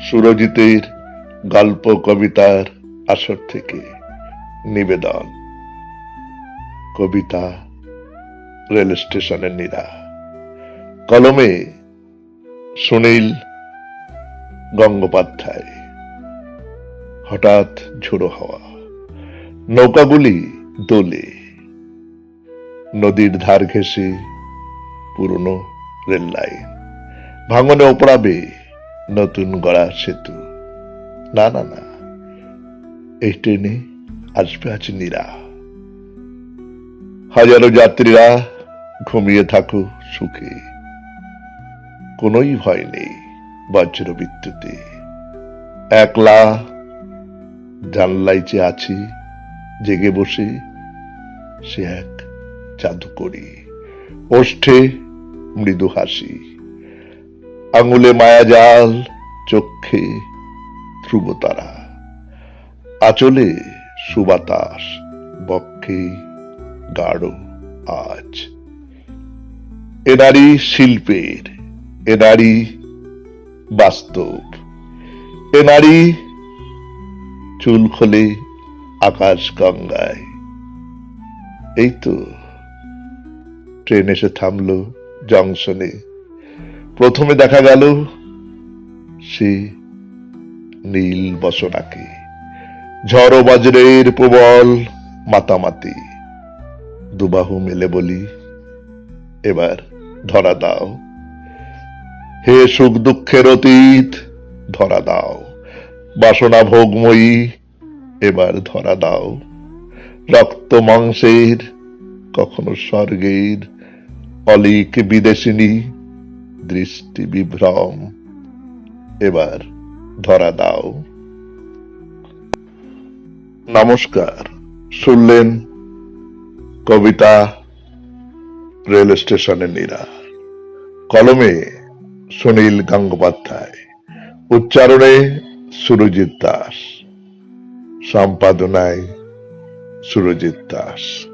সুরজিতের গল্প কবিতার আসর থেকে নিবেদন। কবিতা রেল স্টেশনের নীরা। কলমে সুনীল গঙ্গোপাধ্যায়। হঠাৎ ঝোড়ো হাওয়া। নৌকাগুলি দোলে। নদীর ধার ঘেঁষে পুরনো রেল লাইন ভাঙনে ওপড়াবে নতুন গড়া সেতু। না না না। এই ট্রেনে আসবে আজ নীরা। হাজারো যাত্রীরা ঘুমিয়ে থাকো সুখে। কোনোই ভয় নেই বজ্র বিদ্যুতে একলা জানলাই যে আছি, জেগে বসে সে এক জাদুকরি। ওষ্ঠে মৃদু হাসি। আঙুলে মায়াজাল চক্ষে ধ্রুবতারা। আচলে সুবাতাস, বক্ষে গাঢ় আজ এ নারী শিল্পের, এ নারী বাস্তব। এ নারী চুল খোলে আকাশ গঙ্গায়। এই তো ট্রেন এসে থামলো জংশনে। প্রথমে দেখা গেল সে নীল বসনাকে। ঝড় বজ্রের প্রবল মাতামাতি। দুবাহু মেলে বলি, এবার ধরা দাও। হে সুখ দুঃখের অতীত, ধরা দাও। বাসনা ভোগময়ী, এবার ধরা দাও। রক্ত মাংসের কখনো স্বর্গের অলিক বিদেশিনী দৃষ্টি বিভ্রম এবার ধরা দাও। নমস্কার, শুনলেন কবিতা রেল স্টেশনের নীরা। কলমে সুনীল গঙ্গোপাধ্যায়। উচ্চারণে সুরজিৎ দাস। সম্পাদনায় সুরজিৎ দাস।